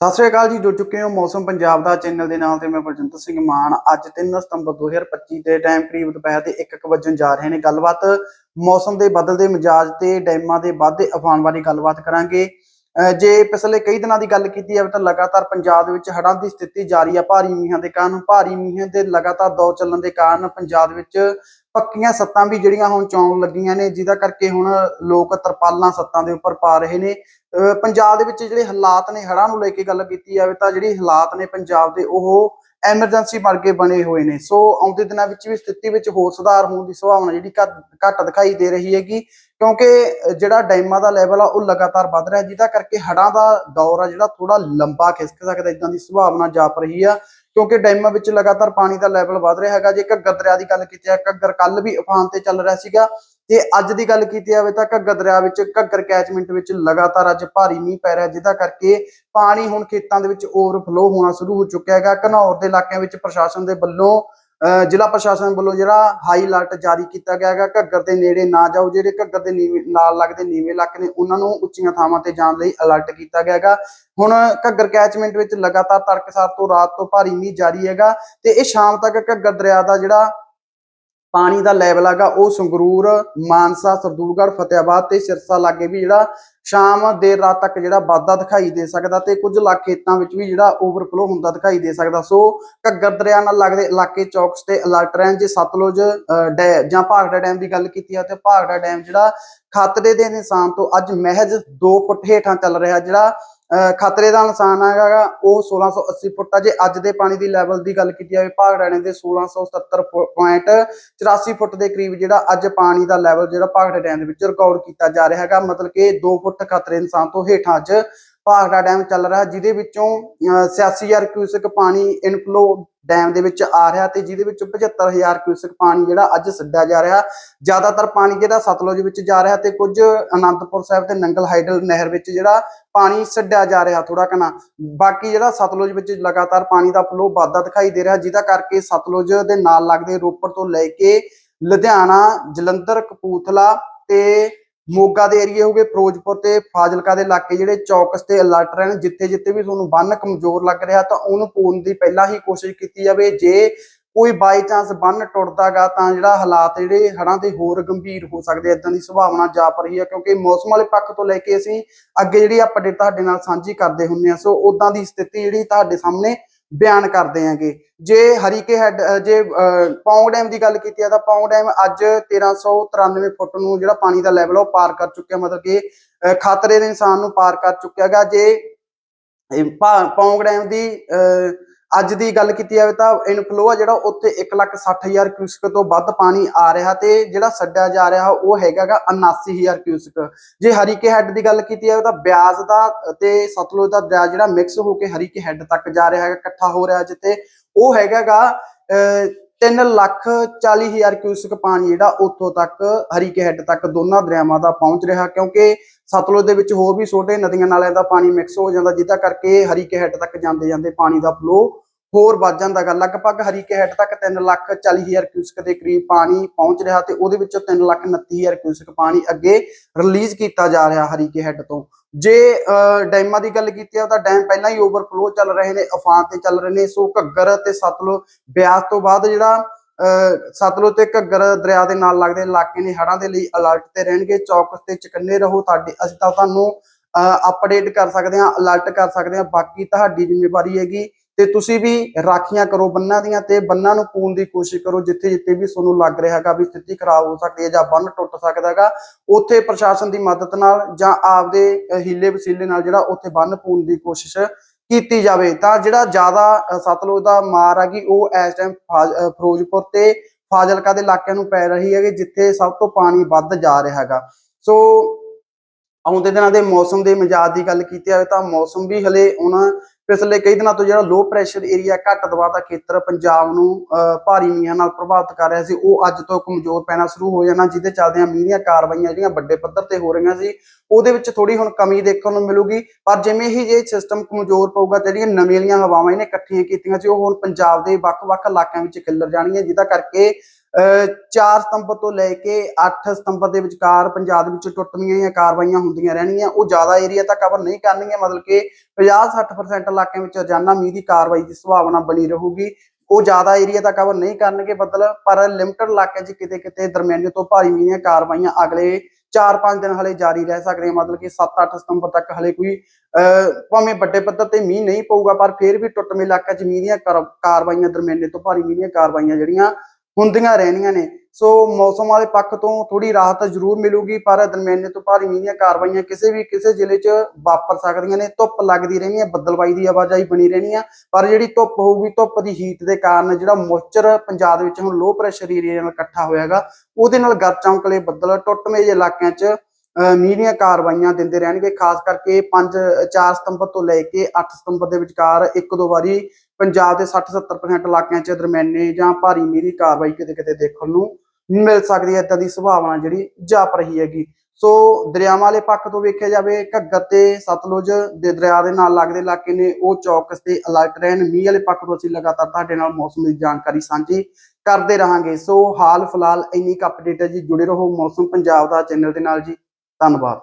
ਸਤਿ ਸ਼੍ਰੀ ਅਕਾਲ ਜੀ, ਜੁੜ ਚੁੱਕੇ ਹੋ ਮੌਸਮ ਪੰਜਾਬ ਦਾ ਚੈਨਲ ਦੇ ਨਾਲ ਤੇ ਮੈਂ ਬਲਜਿੰਦਰ ਸਿੰਘ ਮਾਨ। ਅੱਜ 3 ਸਤੰਬਰ 2025 ਦੇ ਟਾਈਮ ਕਰੀਬ ਦੁਪਹਿਰ ਦੇ 1:00 ਵਜਣ ਜਾ ਰਹੇ ਨੇ। ਗੱਲਬਾਤ ਮੌਸਮ ਦੇ ਬਦਲਦੇ ਮਿਜਾਜ ਤੇ ਡੈਮਾਂ ਦੇ ਵਾਧੇ ਅਫਾਨ ਬਾਰੇ ਗੱਲਬਾਤ ਕਰਾਂਗੇ। ਅਹ ਜੇ ਪਿਛਲੇ ਕਈ ਦਿਨਾਂ ਦੀ ਗੱਲ ਕੀਤੀ ਜਾਵੇ ਤਾਂ ਲਗਾਤਾਰ ਪੰਜਾਬ ਦੇ ਵਿੱਚ ਹੜ੍ਹਾਂ ਦੀ ਸਥਿਤੀ ਜਾਰੀ ਆ। ਭਾਰੀ ਮੀਂਹਾਂ ਦੇ ਕਾਰਨ, ਭਾਰੀ ਮੀਂਹ ਦੇ ਲਗਾਤਾਰ ਦੌਰ ਚੱਲਣ ਦੇ ਕਾਰਨ ਪੰਜਾਬ ਵਿੱਚ ਪੱਕੀਆਂ ਸੱਤਾਂ ਵੀ ਜਿਹੜੀਆਂ ਹੁਣ ਚੌਣ ਲੱਗੀਆਂ ਨੇ, ਜਿਹਦਾ ਕਰਕੇ ਹੁਣ ਲੋਕ ਤਰਪਾਲਾਂ ਸੱਤਾਂ ਦੇ ਉੱਪਰ ਪਾ ਰਹੇ ਨੇ। ਪੰਜਾਬ ਦੇ ਵਿੱਚ ਜਿਹੜੇ ਹਾਲਾਤ ਨੇ, ਹੜ੍ਹਾਂ ਨੂੰ ਲੈ ਕੇ ਗੱਲ ਕੀਤੀ ਜਾਵੇ ਤਾਂ ਜਿਹੜੀ ਹਾਲਾਤ ਨੇ ਪੰਜਾਬ ਦੇ, ਉਹ ਐਮਰਜੈਂਸੀ ਵਰਗੇ ਬਣੇ ਹੋਏ ਨੇ। ਸੋ ਆਉਂਦੇ ਦਿਨਾਂ ਵਿੱਚ ਵੀ ਸਥਿਤੀ ਵਿੱਚ ਹੋਰ ਸੁਧਾਰ ਹੋਣ ਦੀ ਸੰਭਾਵਨਾ ਜਿਹੜੀ ਘੱਟ ਘੱਟ ਦਿਖਾਈ ਦੇ ਰਹੀ ਹੈਗੀ, ਕਿਉਂਕਿ ਜਿਹੜਾ ਡੈਮਾਂ ਦਾ ਲੈਵਲ ਆ, ਉਹ ਲਗਾਤਾਰ ਵੱਧ ਰਿਹਾ ਜਿਹਦਾ ਕਰਕੇ ਹੜ੍ਹਾਂ ਦਾ ਦੌਰ ਆ ਜਿਹੜਾ ਥੋੜਾ ਲੰਬਾ ਖਿਸਕ ਸਕਦਾ, ਇਦਾਂ ਦੀ ਸੰਭਾਵਨਾ ਜਾਪ ਰਹੀ ਆ। ਕਿਉਂਕਿ ਡੈਮਾਂ ਵਿੱਚ ਲਗਾਤਾਰ ਪਾਣੀ ਦਾ ਲੈਵਲ ਵੱਧ ਰਿਹਾ ਹੈਗਾ। ਜੇ ਘੱਗਰ ਦਰਿਆ ਦੀ ਗੱਲ ਕੀਤੀ ਆ ਘੱਗਰ ਕੱਲ ਵੀ ਉਫਾਨ ਤੇ ਚੱਲ ਰਿਹਾ ਸੀਗਾ। ਤੇ ਅੱਜ ਦੀ ਗੱਲ ਕੀਤੀ ਜਾਵੇ ਤਾਂ ਘੱਗਰ ਦਰਿਆ ਵਿੱਚ, ਘੱਗਰ ਕੈਚਮੈਂਟ ਵਿੱਚ ਲਗਾਤਾਰ ਅੱਜ ਭਾਰੀ ਮੀਂਹ ਪੈ ਰਿਹਾ, ਜਿਹਦਾ ਕਰਕੇ ਪਾਣੀ ਹੁਣ ਖੇਤਾਂ ਦੇ ਵਿੱਚ ਓਵਰਫਲੋ ਹੋਣਾ ਸ਼ੁਰੂ ਹੋ ਚੁੱਕਿਆ ਹੈਗਾ। ਘਨੌਰ ਦੇ ਇਲਾਕਿਆਂ ਵਿੱਚ ਪ੍ਰਸ਼ਾਸਨ ਦੇ ਵੱਲੋਂ ਜ਼ਿਲ੍ਹਾ ਪ੍ਰਸ਼ਾਸਨ ਵੱਲੋਂ ਜਿਹੜਾ ਹਾਈ ਅਲਰਟ ਜਾਰੀ ਕੀਤਾ ਗਿਆ ਹੈਗਾ, ਘੱਗਰ ਦੇ ਨੇੜੇ ਨਾ ਜਾਓ, ਜਿਹੜੇ ਘੱਗਰ ਦੇ ਨੀਵੇਂ, ਨਾਲ ਲੱਗਦੇ ਨੀਵੇਂ ਇਲਾਕੇ ਨੇ, ਉਹਨਾਂ ਨੂੰ ਉੱਚੀਆਂ ਥਾਵਾਂ ਤੇ ਜਾਣ ਲਈ ਅਲਰਟ ਕੀਤਾ ਗਿਆ ਹੈਗਾ। ਹੁਣ ਘੱਗਰ ਕੈਚਮੈਂਟ ਵਿੱਚ ਲਗਾਤਾਰ ਤੜਕਸਾਰ ਤੋਂ ਰਾਤ ਤੋਂ ਭਾਰੀ ਮੀਂਹ ਜਾਰੀ ਹੈਗਾ ਤੇ ਇਹ ਸ਼ਾਮ ਤੱਕ ਘੱਗਰ ਦਰਿਆ ਦਾ ਜਿਹੜਾ ਪਾਣੀ ਦਾ ਲੈਵਲ ਹੈਗਾ ਉਹ ਸੰਗਰੂਰ ਮਾਨਸਾ ਸਰਦੂਲਗੜ੍ਹ ਫਤਿਆਬਾਦ ਤੇ ਸਿਰਸਾ ਲਾਗੇ ਵੀ ਜਿਹੜਾ ਸ਼ਾਮ ਦੇਰ ਰਾਤ ਤੱਕ ਜਿਹੜਾ ਵਾਧਾ ਦਿਖਾਈ ਦੇ ਸਕਦਾ ਤੇ ਕੁਝ ਇਲਾਕੇ ਖੇਤਾਂ ਵਿੱਚ ਵੀ ਜਿਹੜਾ ਓਵਰਫਲੋ ਹੁੰਦਾ ਦਿਖਾਈ ਦੇ ਸਕਦਾ। ਸੋ ਘੱਗਰ ਦਰਿਆ ਨਾਲ ਲੱਗਦੇ ਇਲਾਕੇ ਚੌਕਸ ਤੇ ਅਲਰਟ ਰਹਿਣ ਜੇ ਸਤਲੁਜ ਅਹ, ਡੈ ਜਾਂ ਭਾਗੜਾ ਡੈਮ ਦੀ ਗੱਲ ਕੀਤੀ ਆ ਤੇ ਭਾਖੜਾ ਡੈਮ ਜਿਹੜਾ ਖਤਰੇ ਦੇ ਨਿਸ਼ਾਨ ਤੋਂ ਅੱਜ ਮਹਿਜ 2 ਫੁੱਟ ਹੇਠਾਂ ਚੱਲ ਰਿਹਾ ਜਿਹੜਾ ਖਤਰੇ ਦਾ ਨਿਸ਼ਾਨ ਹੈਗਾ ਉਹ 1680 ਫੁੱਟ ਆ। ਜੇ ਅੱਜ ਦੇ ਪਾਣੀ ਦੀ ਲੈਵਲ ਦੀ ਗੱਲ ਕੀਤੀ ਜਾਵੇ ਭਾਖੜਾ ਡੈਮ ਦੇ 1677.84 ਫੁੱਟ ਦੇ ਕਰੀਬ ਜਿਹੜਾ ਅੱਜ ਪਾਣੀ ਦਾ ਲੈਵਲ ਜਿਹੜਾ ਭਾਗੜਾ ਡੈਮ ਦੇ ਵਿੱਚ ਰਿਕਾਰਡ ਕੀਤਾ ਜਾ ਰਿਹਾ ਹੈਗਾ। ਮਤਲਬ ਕਿ 2 ਫੁੱਟ ਖਤਰੇ ਨਿਸ਼ਾਨ ਤੋਂ ਹੇਠਾਂ ਅੱਜ ਭਾਗੜਾ ਡੈਮ ਚੱਲ ਰਿਹਾ ਜਿਹਦੇ ਵਿੱਚੋਂ ਅਹ, 86000 ਕਿਊਸਕ ਪਾਣੀ ਇਨਫਲੋ ਡੈਮ ਦੇ ਵਿੱਚ ਆ ਰਿਹਾ ਤੇ ਜਿਹਦੇ ਵਿੱਚ 75000 ਕਿਊਸਕ ਪਾਣੀ ਜਿਹੜਾ ਅੱਜ ਛੱਡਿਆ ਜਾ ਰਿਹਾ। ਜ਼ਿਆਦਾਤਰ ਪਾਣੀ ਜਿਹੜਾ ਸਤਲੁਜ ਵਿੱਚ ਜਾ ਰਿਹਾ ਤੇ ਕੁਝ ਅਨੰਦਪੁਰ ਸਾਹਿਬ ਤੇ ਨੰਗਲ ਹਾਈਡਲ ਨਹਿਰ ਵਿੱਚ ਜਿਹੜਾ ਪਾਣੀ ਛੱਡਿਆ ਜਾ ਰਿਹਾ ਥੋੜਾ ਕਨਾ ਬਾਕੀ ਜਿਹੜਾ ਸਤਲੁਜ ਵਿੱਚ ਲਗਾਤਾਰ ਪਾਣੀ ਦਾ ਫਲੋ ਵਾਧਾ ਦਿਖਾਈ ਦੇ ਰਿਹਾ, ਜਿਹਦਾ ਕਰਕੇ ਸਤਲੁਜ ਦੇ ਨਾਲ ਲੱਗਦੇ ਰੋਪੜ ਤੋਂ ਲੈ ਕੇ ਲੁਧਿਆਣਾ, ਜਲੰਧਰ, ਕਪੂਰਥਲਾ ਤੇ ਮੋਗਾ ਦੇ ਏਰੀਏ ਹੋਗੇ ਫਿਰੋਜ਼ਪੁਰ ਤੇ ਫਾਜ਼ਿਲਕਾ ਦੇ ਇਲਾਕੇ ਜਿਹੜੇ ਚੌਕਸ ਤੇ ਅਲਰਟ ਰਹਿਣ, ਜਿੱਥੇ ਜਿੱਥੇ ਵੀ ਤੁਹਾਨੂੰ ਬੰਨ ਕਮਜ਼ੋਰ ਲੱਗ ਰਿਹਾ ਤਾਂ ਉਹਨੂੰ ਪੂਰਨ ਦੀ ਪਹਿਲਾਂ ਹੀ ਕੋਸ਼ਿਸ਼ ਕੀਤੀ ਜਾਵੇ। ਜੇ ਕੋਈ ਬਾਈ ਚਾਂਸ ਬੰਨ ਟੁੱਟਦਾਗਾ ਤਾਂ ਜਿਹੜਾ ਹਾਲਾਤ ਜਿਹੜੇ ਹੜ੍ਹਾਂ ਦੇ ਹੋਰ ਗੰਭੀਰ ਹੋ ਸਕਦੇ ਇਦਾਂ ਦੀ ਸੰਭਾਵਨਾ ਜਾਪ ਰਹੀ ਹੈ ਕਿਉਂਕਿ ਮੌਸਮ ਵਾਲੇ ਪੱਖ ਤੋਂ ਲੈ ਕੇ ਅਸੀਂ ਅੱਗੇ ਜਿਹੜੀ ਅਪਡੇਟ ਤੁਹਾਡੇ ਨਾਲ ਸਾਂਝੀ ਕਰਦੇ ਹੁੰਨੇ ਆ, ਸੋ ਉਦਾਂ ਦੀ ਸਥਿਤੀ ਜਿਹੜੀ ਤੁਹਾਡੇ ਸਾਹਮਣੇ ਬਿਆਨ ਕਰਦੇ ਆਂਗੇ ਜੇ ਹਰੀਕੇ ਹੈਡ ਅ, ਜੇ ਅ, ਪੌਂਗ ਡੈਮ ਦੀ ਗੱਲ ਕੀਤੀ ਆ ਤਾਂ ਪੌਂਗ ਡੈਮ ਅੱਜ 1393 ਫੁੱਟ ਨੂੰ ਜਿਹੜਾ ਪਾਣੀ ਦਾ ਲੈਵਲ ਉਹ ਪਾਰ ਕਰ ਚੁੱਕਿਆ ਮਤਲਬ ਕਿ ਅ, ਖਤਰੇ ਦੇ ਇਨਸਾਨ ਨੂੰ ਪਾਰ ਕਰ ਚੁੱਕਿਆ ਗਾ। ਜੇ ਇਹ ਪੌਂਗ ਡੈਮ ਦੀ ਅ, ਅੱਜ ਦੀ ਗੱਲ ਕੀਤੀ ਜਾਵੇ ਤਾਂ ਇਨਫਲੋ ਆ ਜਿਹੜਾ ਉੱਥੇ 160000 ਕਿਊਸਕ ਤੋਂ ਵੱਧ ਪਾਣੀ ਆ ਰਿਹਾ ਤੇ ਜਿਹੜਾ ਛੱਡਿਆ ਜਾ ਰਿਹਾ ਉਹ ਹੈਗਾਗਾ 79000 ਕਿਊਸਕ ਜੇ ਹਰੀਕੇ ਹੈੱਡ ਦੀ ਗੱਲ ਕੀਤੀ ਜਾਵੇ ਤਾਂ ਬਿਆਸ ਦਾ ਤੇ ਸਤਲੁਜ ਦਾ ਦਰਿਆ ਜਿਹੜਾ ਮਿਕਸ ਹੋ ਕੇ ਹਰੀਕੇ ਹੈੱਡ ਤੱਕ ਜਾ ਰਿਹਾ ਹੈਗਾ, ਇਕੱਠਾ ਹੋ ਰਿਹਾ ਜਿੱਥੇ, ਉਹ ਹੈਗਾਗਾ 3 ਲੱਖ 40 ਹਜ਼ਾਰ ਕਿਊਸਕ ਪਾਣੀ ਜਿਹੜਾ ਉੱਥੋਂ ਤੱਕ, ਹਰੀਕੇ ਹੈਡ ਤੱਕ ਦੋਨਾਂ ਦਰਿਆਵਾਂ ਦਾ ਪਹੁੰਚ ਰਿਹਾ, ਕਿਉਂਕਿ ਸਤਲੁਜ ਦੇ ਵਿੱਚ ਹੋਰ ਵੀ ਛੋਟੇ ਨਦੀਆਂ ਨਾਲਿਆਂ ਦਾ ਪਾਣੀ ਮਿਕਸ ਹੋ ਜਾਂਦਾ, ਜਿਹਦਾ ਕਰਕੇ ਹਰੀਕੇ ਹੈਡ ਤੱਕ ਜਾਂਦੇ ਜਾਂਦੇ ਪਾਣੀ ਦਾ ਫਲੋ ਹੋਰ ਵੱਧ ਜਾਂਦਾ ਗਾ। ਲਗਭਗ ਹਰੀਕੇ ਹੈਡ ਤੱਕ 3 ਲੱਖ 40 ਹਜ਼ਾਰ ਕਿਊਸਕ ਦੇ ਕਰੀਬ ਪਾਣੀ ਪਹੁੰਚ ਰਿਹਾ ਤੇ ਉਹਦੇ ਵਿੱਚੋਂ 3 ਲੱਖ 29 ਹਜ਼ਾਰ ਕਿਊਸਕ ਪਾਣੀ ਅੱਗੇ ਰਿਲੀਜ਼ ਕੀਤਾ ਜਾ ਰਿਹਾ ਹਰੀਕੇ ਤੋਂ। ਜੇ ਡੈਮਾਂ ਦੀ ਗੱਲ ਕੀਤੀ ਆ ਤਾਂ ਡੈਮ ਪਹਿਲਾਂ ਹੀ ਓਵਰਫਲੋ ਚੱਲ ਰਹੇ ਨੇ ਅਫਾਨ ਤੇ ਚੱਲ ਰਹੇ ਨੇ। ਸੋ ਘੱਗਰ ਤੇ ਸਤਲੁਜ ਬਿਆਸ ਤੋਂ ਬਾਅਦ ਜਿਹੜਾ ਅਹ, ਸਤਲੁਜ ਤੇ ਘੱਗਰ ਦਰਿਆ ਦੇ ਨਾਲ ਲੱਗਦੇ ਇਲਾਕੇ ਨੇ ਹੜ੍ਹਾਂ ਦੇ ਲਈ ਅਲਰਟ ਤੇ ਰਹਿਣਗੇ। ਚੌਕਸ ਤੇ ਚਕੰਨੇ ਰਹੋ ਤੁਹਾਡੇ। ਅਸੀਂ ਤਾਂ ਤੁਹਾਨੂੰ ਅਪਡੇਟ ਕਰ ਸਕਦੇ ਹਾਂ ਅਲਰਟ ਕਰ ਸਕਦੇ ਹਾਂ। ਬਾਕੀ ਤੁਹਾਡੀ ਜ਼ਿੰਮੇਵਾਰੀ ਹੈਗੀ ਤੇ ਤੁਸੀਂ ਵੀ ਰਾਖੀਆਂ ਕਰੋ ਬੰਨਾਂ ਦੀਆਂ ਤੇ ਬੰਨਾਂ ਨੂੰ ਪੂਣ ਦੀ ਕੋਸ਼ਿਸ਼ ਕਰੋ, ਜਿੱਥੇ ਜਿੱਥੇ ਵੀ ਤੁਹਾਨੂੰ ਲੱਗ ਰਿਹਾ ਹੈਗਾ ਵੀ ਸਥਿਤੀ ਖਰਾਬ ਹੋ ਸਕਦੀ ਹੈ ਜਾਂ ਬੰਨ ਟੁੱਟ ਸਕਦਾ ਹੈਗਾ, ਉੱਥੇ ਪ੍ਰਸ਼ਾਸਨ ਦੀ ਮਦਦ ਨਾਲ ਜਾਂ ਆਪਦੇ ਹੀਲੇ ਵਸੀਲੇ ਨਾਲ ਜਿਹੜਾ ਉੱਥੇ ਬੰਨ ਪੂਣ ਦੀ ਕੋਸ਼ਿਸ਼ ਕੀਤੀ ਜਾਵੇ। ਤਾਂ ਜਿਹੜਾ ਜ਼ਿਆਦਾ ਸਤਲੁਜ ਦਾ ਮਾਰ ਹੈਗੀ, ਉਹ ਇਸ ਟਾਈਮ ਫਿਰੋਜ਼ਪੁਰ ਤੇ ਫਾਜ਼ਿਲਕਾ ਦੇ ਇਲਾਕਿਆਂ ਨੂੰ ਪੈ ਰਹੀ ਹੈਗੀ, ਜਿੱਥੇ ਸਭ ਤੋਂ ਪਾਣੀ ਵੱਧ ਜਾ ਰਿਹਾ ਹੈਗਾ। ਸੋ, ਆਉਂਦੇ ਦਿਨਾਂ ਦੇ ਮੌਸਮ ਦੇ ਮਿਜਾਜ ਦੀ ਗੱਲ ਕੀਤੀ ਜਾਵੇ ਤਾਂ ਮੌਸਮ ਵੀ ਹਲੇ ਉਹਨਾਂ ਪਿਛਲੇ ਕਈ ਦਿਨਾਂ ਤੋਂ ਜਿਹੜਾ ਲੋ ਪ੍ਰੈਸ਼ਰ ਏਰੀਆ ਘੱਟ ਦਬਾਅ ਦਾ ਖੇਤਰ ਪੰਜਾਬ ਨੂੰ ਅਹ, ਭਾਰੀ ਮੀਂਹਾਂ ਨਾਲ ਪ੍ਰਭਾਵਿਤ ਕਰ ਰਿਹਾ ਸੀ ਉਹ ਅੱਜ ਤੋਂ ਕਮਜ਼ੋਰ ਪੈਣਾ ਸ਼ੁਰੂ ਹੋ ਜਾਣਾ ਜਿਹਦੇ ਚੱਲਦਿਆਂ ਮੀਂਹ ਦੀਆਂ ਕਾਰਵਾਈਆਂ ਜਿਹੜੀਆਂ ਵੱਡੇ ਪੱਧਰ ਤੇ ਹੋ ਰਹੀਆਂ ਸੀ ਉਹਦੇ ਵਿੱਚ ਥੋੜੀ ਹੁਣ ਕਮੀ ਦੇਖਣ ਨੂੰ ਮਿਲੂਗੀ ਪਰ ਜਿਵੇਂ ਹੀ ਇਹ ਸਿਸਟਮ ਕਮਜ਼ੋਰ ਪਊਗਾ ਤੇ ਜਿਹੜੀਆਂ ਨਵੀਆਂ ਵਾਲੀਆਂ ਹਵਾਵਾਂ ਇਹਨੇ ਇਕੱਠੀਆਂ ਕੀਤੀਆਂ ਸੀ ਉਹ ਹੁਣ ਪੰਜਾਬ ਦੇ ਵੱਖ-ਵੱਖ ਇਲਾਕਿਆਂ ਵਿੱਚ ਖਿੱਲਰ ਜਾਣਗੀਆਂ ਜਿਹਦਾ ਕਰਕੇ 4 ਸਤੰਬਰ ਤੋਂ ਲੈ ਕੇ 8 ਸਤੰਬਰ ਦੇ ਵਿਚਕਾਰ ਪੰਜਾਬ ਵਿੱਚ ਟੁੱਟਵੀਆਂ ਜਾਂ ਕਾਰਵਾਈਆਂ ਹੁੰਦੀਆਂ ਰਹਿਣਗੀਆਂ ਉਹ ਜ਼ਿਆਦਾ ਏਰੀਆ ਤਾਂ ਕਵਰ ਨਹੀਂ ਕਰਨਗੀਆਂ ਮਤਲਬ ਕਿ 50-60% ਇਲਾਕਿਆਂ ਵਿੱਚ ਰੋਜ਼ਾਨਾ ਮੀਂਹ ਦੀ ਕਾਰਵਾਈ ਦੀ ਸੰਭਾਵਨਾ ਬਣੀ ਰਹੂਗੀ। ਉਹ ਜ਼ਿਆਦਾ ਏਰੀਆ ਤਾਂ ਕਵਰ ਨਹੀਂ ਕਰਨਗੇ ਬੱਦਲ ਪਰ ਲਿਮਟਡ ਇਲਾਕਿਆਂ 'ਚ ਕਿਤੇ ਕਿਤੇ ਦਰਮਿਆਨੀ ਤੋਂ ਭਾਰੀ ਮੀਂਹ ਦੀਆਂ ਕਾਰਵਾਈਆਂ ਅਗਲੇ 4-5 ਦਿਨ ਹਲੇ ਜਾਰੀ ਰਹਿ ਸਕਦੀਆਂ ਮਤਲਬ ਕਿ 7-8 ਸਤੰਬਰ ਤੱਕ ਹਲੇ ਕੋਈ ਅਹ, ਭਾਵੇਂ ਵੱਡੇ ਪੱਧਰ ਤੇ ਮੀਂਹ ਨਹੀਂ ਪਊਗਾ ਪਰ ਫਿਰ ਵੀ ਟੁੱਟਵੇਂ ਇਲਾਕਿਆਂ 'ਚ ਮੀਂਹ ਦੀਆਂ ਕਰ- ਕਾਰਵਾਈਆਂ ਦਰਮਿਆਨੇ ਤੋਂ ਭਾਰੀ ਮੀਂਹ ਦੀਆਂ ਕਾਰਵਾਈਆਂ ਜਿਹੜੀਆਂ ਹੁੰਦੀਆਂ ਰਹਿਣੀਆਂ ਨੇ। ਸੋ ਮੌਸਮ ਵਾਲੇ ਪੱਖ ਤੋਂ ਥੋੜੀ ਰਾਹਤ ਜ਼ਰੂਰ ਮਿਲੂਗੀ, ਪਰ ਦਰਮਿਆਨੇ ਤੋਂ ਭਾਰੀ ਮੀਂਹ ਦੀਆਂ ਕਾਰਵਾਈਆਂ ਕਿਸੇ ਵੀ ਕਿਸੇ ਜ਼ਿਲ੍ਹੇ 'ਚ ਵਾਪਰ ਸਕਦੀਆਂ ਨੇ। ਧੁੱਪ ਲੱਗਦੀ ਰਹਿਣੀ ਹੈ ਬੱਦਲਬਾਈ ਦੀ ਆਵਾਜਾਈ ਬਣੀ ਰਹਿਣੀ ਆ। ਪਰ ਜਿਹੜੀ ਧੁੱਪ ਹੋਊਗੀ, ਧੁੱਪ ਦੀ ਹੀਟ ਦੇ ਕਾਰਨ ਜਿਹੜਾ ਮੋਇਸਚਰ ਪੰਜਾਬ ਦੇ ਵਿੱਚ ਹੁਣ ਲੋ ਪ੍ਰੈਸ਼ਰ ਏਰੀਆ ਨਾਲ ਇਕੱਠਾ ਹੋਇਆਗਾ ਉਹਦੇ ਨਾਲ ਗਰ ਚਮਕਲੇ ਬੱਦਲ ਟੁੱਟਵੇਂ ਇਲਾਕਿਆਂ 'ਚ ਅਹ ਮੀਂਹ ਦੀਆਂ ਕਾਰਵਾਈਆਂ ਦਿੰਦੇ ਰਹਿਣਗੇ, ਖਾਸ ਕਰਕੇ 5 4 ਸਤੰਬਰ ਤੋਂ ਲੈ ਕੇ 8 ਸਤੰਬਰ ਦੇ ਵਿਚਕਾਰ ਇੱਕ ਦੋ ਵਾਰੀ ਪੰਜਾਬ ਦੇ 60-70% ਇਲਾਕਿਆਂ 'ਚ ਦਰਮਿਆਨੇ ਜਾਂ ਭਾਰੀ ਮੀਂਹ ਦੀ ਕਾਰਵਾਈ ਕਿਤੇ ਕਿਤੇ ਦੇਖਣ ਨੂੰ ਮਿਲ ਸਕਦੀ ਹੈ, ਇਦਾਂ ਦੀ ਸੰਭਾਵਨਾ ਜਿਹੜੀ ਜਾਪ ਰਹੀ ਹੈਗੀ। ਸੋ ਦਰਿਆਵਾਂ ਵਾਲੇ ਪੱਖ ਤੋਂ ਵੇਖਿਆ ਜਾਵੇ, ਘੱਗਰ ਤੇ ਸਤਲੁਜ ਦੇ ਦਰਿਆ ਦੇ ਨਾਲ ਲੱਗਦੇ ਇਲਾਕੇ ਨੇ, ਉਹ ਚੌਕਸ ਤੇ ਅਲਰਟ ਰਹਿਣ। ਮੀਂਹ ਵਾਲੇ ਪੱਖ ਤੋਂ ਅਸੀਂ ਲਗਾਤਾਰ ਤੁਹਾਡੇ ਨਾਲ ਮੌਸਮ ਦੀ ਜਾਣਕਾਰੀ ਸਾਂਝੀ ਕਰਦੇ ਰਹਾਂਗੇ। ਸੋ ਹਾਲ ਫਿਲਹਾਲ ਇੰਨੀ ਕੁ ਅਪਡੇਟ ਹੈ ਜੀ, ਜੁੜੇ ਰਹੋ ਮੌਸਮ ਪੰਜਾਬ ਦਾ ਚੈਨਲ ਦੇ ਨਾਲ ਜੀ। ਧੰਨਵਾਦ।